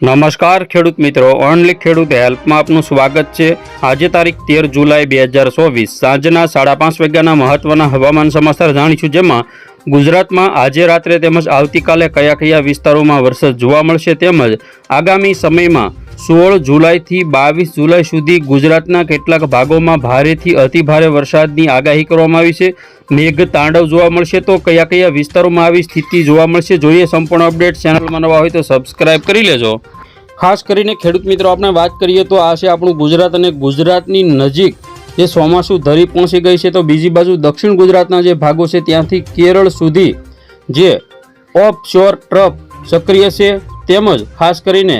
નમસ્કાર, ખેડૂત મિત્રો. ઓનલી ખેડૂત હેલ્પમાં આપનું સ્વાગત છે. આજે તારીખ તેર જુલાઈ બે હજાર ચોવીસ. સાંજના સાડા પાંચ વાગ્યાના મહત્વના હવામાન સમાચાર જાણીશું, જેમાં ગુજરાતમાં આજે રાત્રે તેમજ આવતીકાલે કયા કયા વિસ્તારોમાં વરસાદ જોવા મળશે તેમજ આગામી સમયમાં સોળ જુલાઈથી બાવીસ જુલાઈ સુધી ગુજરાતના કેટલાક ભાગોમાં ભારેથી અતિભારે વરસાદની આગાહી કરવામાં આવી છે. મેઘ તાંડવ જોવા મળશે તો કયા કયા વિસ્તારોમાં આવી સ્થિતિ જોવા મળશે જોઈએ સંપૂર્ણ અપડેટ ચેનલમાં નવા હોય તો સબસ્ક્રાઇબ કરી લેજો. ખાસ કરીને ખેડૂત મિત્રો, આપણે વાત કરીએ તો આ છે આપણું ગુજરાત અને ગુજરાતની નજીક જે ચોમાસું ધરી પહોંચી ગઈ છે તો બીજી બાજુ દક્ષિણ ગુજરાતના જે ભાગો છે ત્યાંથી કેરળ સુધી જે ઓફ શોર ટ્રપ સક્રિય છે તેમજ ખાસ કરીને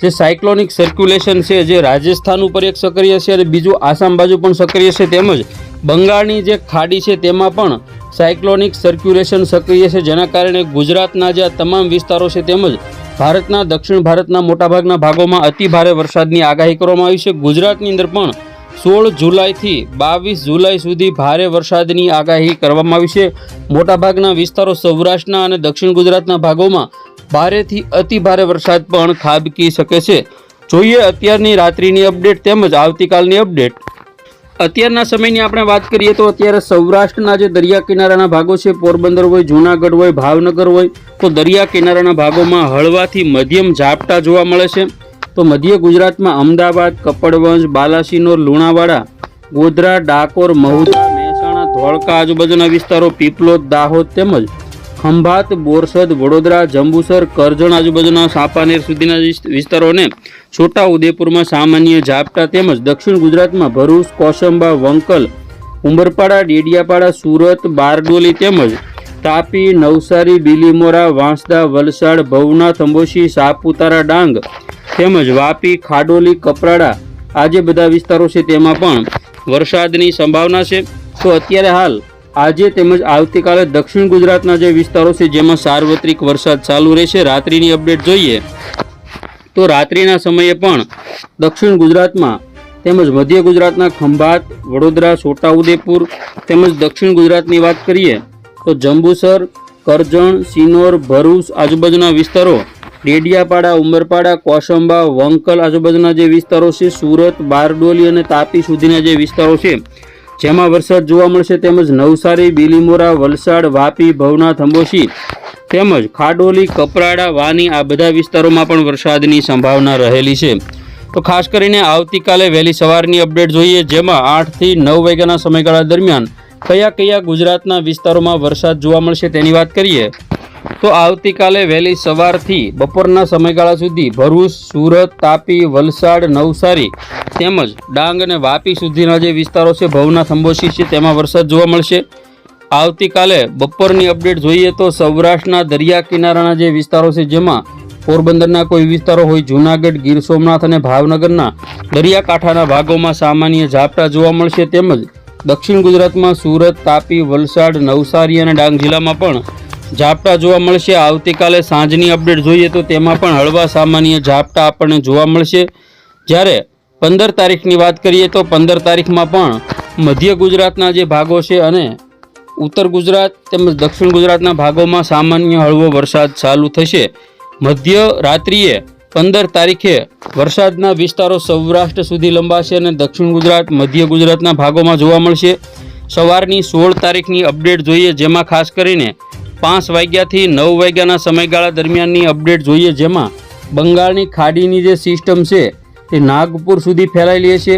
જે સાયક્લોનિક સર્ક્યુલેશન છે, જે રાજસ્થાન ઉપર એક સક્રિય છે અને બીજું આસામ બાજુ પણ સક્રિય છે તેમજ બંગાળની જે ખાડી છે તેમાં પણ સાયક્લોનિક સર્ક્યુલેશન સક્રિય છે. જેના કારણે ગુજરાતના જે તમામ વિસ્તારો છે તેમજ ભારતના, દક્ષિણ ભારતના મોટાભાગના ભાગોમાં અતિ ભારે વરસાદની આગાહી કરવામાં આવી છે. ગુજરાતની અંદર પણ સોળ જુલાઈથી બાવીસ જુલાઈ સુધી ભારે વરસાદની આગાહી કરવામાં આવી છે. મોટાભાગના વિસ્તારો સૌરાષ્ટ્રના અને દક્ષિણ ગુજરાતના ભાગોમાં ભારેથી અતિ ભારે વરસાદ પણ ખાબકી શકે છે. જોઈએ અત્યારની રાત્રિની અપડેટ તેમજ આવતીકાલની અપડેટ. અત્યારના સમયની આપણે વાત કરીએ તો અત્યારે સૌરાષ્ટ્રના જે દરિયા કિનારાના ભાગો છે, પોરબંદર હોય, જૂનાગઢ હોય, ભાવનગર હોય, તો દરિયા કિનારાના ભાગોમાં હળવાથી મધ્યમ ઝાપટા જોવા મળે છે. તો મધ્ય ગુજરાતમાં અમદાવાદ, કપડવંજ, બાલાસિનોર, લુણાવાડા, ગોધરા, ડાકોર મહુધા મહેસાણા, ધોળકા, આજુબાજુના વિસ્તારો, પીપલોદ, દાહોદ તેમજ ખંભાત, બોરસદ, વડોદરા, જંબુસર, કરજણ આજુબાજુના સાપાનેર સુધીના વિસ્તારોને છોટા ઉદેપુરમાં સામાન્ય ઝાપટા તેમજ દક્ષિણ ગુજરાતમાં ભરૂચ, કોસંબા, વંકલ, ઉંબરપાડા, ડેડિયાપાડા, સુરત, બારડોલી તેમજ તાપી, નવસારી, બીલીમોરા, વાંસદા, વલસાડ ભવનાથ અંબોશી સાપુતારા, ડાંગ તેમજ વાપી, ખાડોલી, કપરાડા આ જે બધા વિસ્તારો છે તેમાં પણ વરસાદની સંભાવના છે. તો અત્યારે હાલ આજે તેમજ આવતીકાલે દક્ષિણ ગુજરાતના જે વિસ્તારો છે, જેમાં સાર્વત્રિક વરસાદ ચાલુ રહેશે, રાત્રિની અપડેટ જોઈએ. તો રાત્રિના સમયે પણ દક્ષિણ ગુજરાતમાં તેમજ મધ્ય ગુજરાતના ખંભાત, વડોદરા, છોટાઉદેપુર તેમજ દક્ષિણ ગુજરાતની વાત કરીએ, તો જંબુસર, કરજણ, સિનોર, ભરૂચ આજુબાજુના વિસ્તારો, ડેડિયાપાડા, ઉમરપાડા, કોસંબા, વંકલ આજુબાજુના જે વિસ્તારો છે, સુરત, બારડોલી અને તાપી સુધીના જે વિસ્તારો છે જેમાં વરસાદ જોવા મળશે તેમજ નવસારી, બીલીમોરા, વલસાડ, વાપી, ભવનાથ અંબોશી તેમજ ખાડોલી, કપરાડા, વાની આ બધા વિસ્તારોમાં પણ વરસાદની સંભાવના રહેલી છે. તો ખાસ કરીને આવતીકાલે વહેલી સવારની અપડેટ જોઈએ, જેમાં આઠથી નવ વાગ્યાના સમયગાળા દરમિયાન કયા કયા ગુજરાતના વિસ્તારોમાં વરસાદ જોવા મળશે તેની વાત કરીએ. તો આવતીકાલે વહેલી સવારથી બપોરના સમયગાળા સુધી ભરૂચ, સુરત, તાપી, વલસાડ, નવસારી તેમજ ડાંગ અને વાપી સુધીના જે વિસ્તારો છે, ભવના અંબોશી છે, તેમાં વરસાદ જોવા મળશે. આવતીકાલે બપોરની અપડેટ જોઈએ તો સૌરાષ્ટ્રના દરિયા કિનારાના જે વિસ્તારો છે, જેમાં પોરબંદરના કોઈ વિસ્તારો હોય, જૂનાગઢ, ગીર સોમનાથ અને ભાવનગરના દરિયાકાંઠાના ભાગોમાં સામાન્ય ઝાપટા જોવા મળશે તેમજ દક્ષિણ ગુજરાતમાં સુરત, તાપી, વલસાડ, નવસારી અને ડાંગ જિલ્લામાં પણ ઝાપટા જોવા મળશે. આવતીકાલે સાંજની અપડેટ જોઈએ તો તેમાં પણ હળવા સામાન્ય ઝાપટા આપણને જોવા મળશે. જ્યારે પંદર તારીખની વાત કરીએ તો પંદર તારીખમાં પણ મધ્ય ગુજરાતના જે ભાગો છે અને ઉત્તર ગુજરાત તેમજ દક્ષિણ ગુજરાતના ભાગોમાં સામાન્ય હળવો વરસાદ ચાલુ થશે. મધ્ય રાત્રિએ પંદર તારીખે વરસાદના વિસ્તારો સૌરાષ્ટ્ર સુધી લંબાશે અને દક્ષિણ ગુજરાત, મધ્ય ગુજરાતના ભાગોમાં જોવા મળશે. સવારની સોળ તારીખની અપડેટ જોઈએ, જેમાં ખાસ કરીને પાંચ વાગ્યાથી નવ વાગ્યાના સમયગાળા દરમિયાનની અપડેટ જોઈએ જેમાં બંગાળની ખાડીની જે સિસ્ટમ છે તે નાગપુર સુધી ફેલાયેલી છે.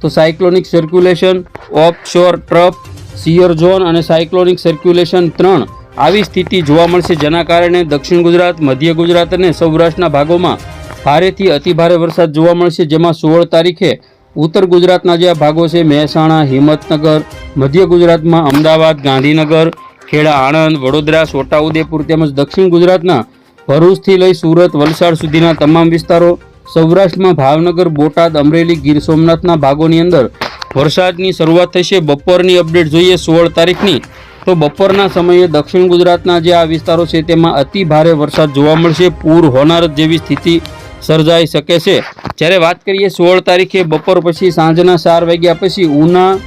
તો cyclonic circulation, offshore trough shear zone અને સાયક્લોનિક સર્ક્યુલેશન ત્રણ આવી સ્થિતિ જોવા મળશે, જેના કારણે દક્ષિણ ગુજરાત, મધ્ય ગુજરાત અને સૌરાષ્ટ્રના ભાગોમાં ભારેથી અતિભારે વરસાદ જોવા મળશે, જેમાં સોળ તારીખે ઉત્તર ગુજરાતના જે ભાગો છે, મહેસાણા, હિંમતનગર, મધ્ય ગુજરાતમાં અમદાવાદ, ગાંધીનગર ખેડા, આણંદ, વડોદરા છોટાઉદેપુર તેમજ દક્ષિણ ગુજરાતના ભરૂચથી લઈ સુરત, વલસાડ સુધીના તમામ વિસ્તારો સૌરાષ્ટ્રમાં ભાવનગર, બોટાદ, અમરેલી, ગીર સોમનાથના ભાગોની અંદર વરસાદની શરૂઆત થશે બપોરની અપડેટ જોઈએ સોળ તારીખની. તો બપોરના સમયે દક્ષિણ ગુજરાતના જે આ વિસ્તારો છે તેમાં અતિ ભારે વરસાદ જોવા મળશે. પૂર, હોનારત જેવી સ્થિતિ સર્જાઈ શકે છે. જ્યારે વાત કરીએ સોળ તારીખે બપોર પછી સાંજના ચાર વાગ્યા પછી ઉના,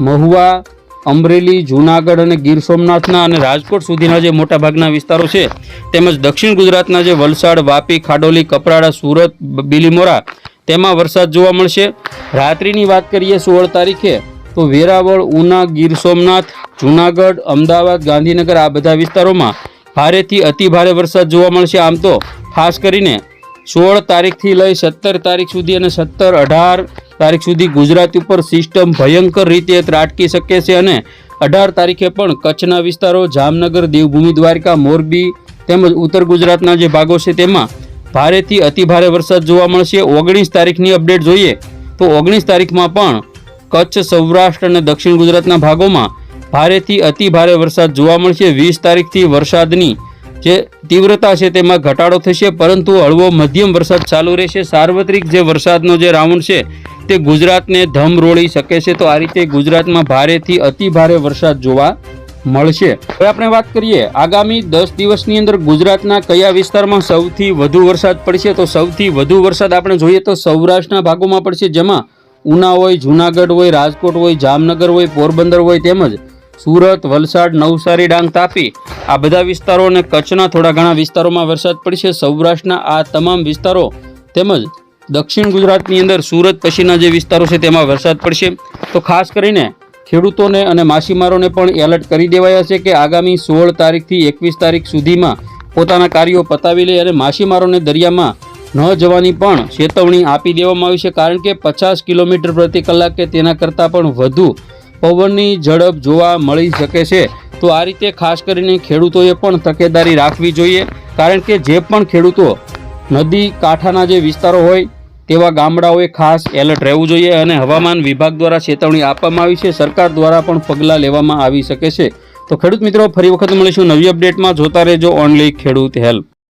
મહુવા અમરેલી, જૂનાગઢ અને ગીર સોમનાથના અને રાજકોટ સુધીના જે મોટાભાગના વિસ્તારો છે, તેમજ દક્ષિણ ગુજરાતના જે વલસાડ, વાપી, ખાડોલી, કપરાડા, સુરત બિલીમોરા, તેમાં વરસાદ જોવા મળશે. રાત્રિની વાત કરીએ સોળ તારીખે, તો વેરાવળ, ઉના, ગીર સોમનાથ, જૂનાગઢ, અમદાવાદ, ગાંધીનગર આ બધા વિસ્તારોમાં ભારેથી અતિ ભારે વરસાદ જોવા મળશે. આમ તો ખાસ કરીને સોળ તારીખથી લઈ સત્તર તારીખ સુધી અને સત્તર અઢાર તારીખ સુધી ગુજરાત ઉપર સિસ્ટમ ભયંકર રીતે ત્રાટકી શકે છે અને અઢાર તારીખે પણ કચ્છના વિસ્તારો, જામનગર, દેવભૂમિ, દ્વારકા, મોરબી તેમજ ઉત્તર ગુજરાતના જે ભાગો છે તેમાં ભારેથી અતિ ભારે વરસાદ જોવા મળશે. ઓગણીસ તારીખની અપડેટ જોઈએ તો ઓગણીસ તારીખમાં પણ કચ્છ, સૌરાષ્ટ્ર અને દક્ષિણ ગુજરાતના ભાગોમાં ભારેથી અતિ ભારે વરસાદ જોવા મળશે. વીસ તારીખથી વરસાદની જે તીવ્રતા છે તેમાં ઘટાડો થશે, પરંતુ હળવો મધ્યમ વરસાદ ચાલુ રહેશે. સાર્વત્રિક જે વરસાદનો જે રાઉન્ડ છે, તે ગુજરાતને ધમ રોળી શકે છે. તો આ રીતે ગુજરાતમાં ભારેથી અતિ ભારે વરસાદ જોવા મળશે. હવે આપણે વાત કરીએ, આગામી દસ દિવસની અંદર ગુજરાતના કયા વિસ્તારમાં સૌથી વધુ વરસાદ પડશે? તો સૌથી વધુ વરસાદ આપણે જોઈએ તો સૌરાષ્ટ્રના ભાગોમાં પડશે, જેમાં ઉના હોય, જૂનાગઢ હોય, રાજકોટ હોય, જામનગર હોય, પોરબંદર હોય, તેમજ સુરત, વલસાડ, નવસારી, ડાંગ, તાપી. આ બધા વિસ્તારો અને કચ્છના થોડા ઘણા વિસ્તારોમાં વરસાદ પડશે સૌરાષ્ટ્રના આ તમામ વિસ્તારો તેમજ દક્ષિણ ગુજરાતની અંદર સુરત પછીના જે વિસ્તારો છે તેમાં વરસાદ પડશે. તો ખાસ કરીને ખેડૂતોને અને માછીમારોને પણ એલર્ટ કરી દેવાયા છે કે આગામી સોળ તારીખથી એકવીસ તારીખ સુધીમાં પોતાના કાર્યો પતાવી લે અને માછીમારોને દરિયામાં ન જવાની પણ ચેતવણી આપી દેવામાં આવી છે. કારણ કે પચાસ કિલોમીટર પ્રતિ કલાક કે તેના કરતાં પણ વધુ પવનની ઝડપ જોવા મળી શકે છે. તો આ રીતે ખાસ કરીને ખેડૂતોએ પણ તકેદારી રાખવી જોઈએ. કારણ કે જે પણ ખેડૂતો નદી કાંઠાના જે વિસ્તારો હોય, તેવા ગામડાઓએ ખાસ એલર્ટ રહેવું જોઈએ અને હવામાન વિભાગ દ્વારા ચેતવણી આપવામાં આવી છે. સરકાર દ્વારા પણ પગલાં લેવામાં આવી શકે છે. તો ખેડૂત મિત્રો, ફરી વખત મળીશું નવી અપડેટમાં. જોતા રહેજો ઓનલી ખેડૂત હેલ્પ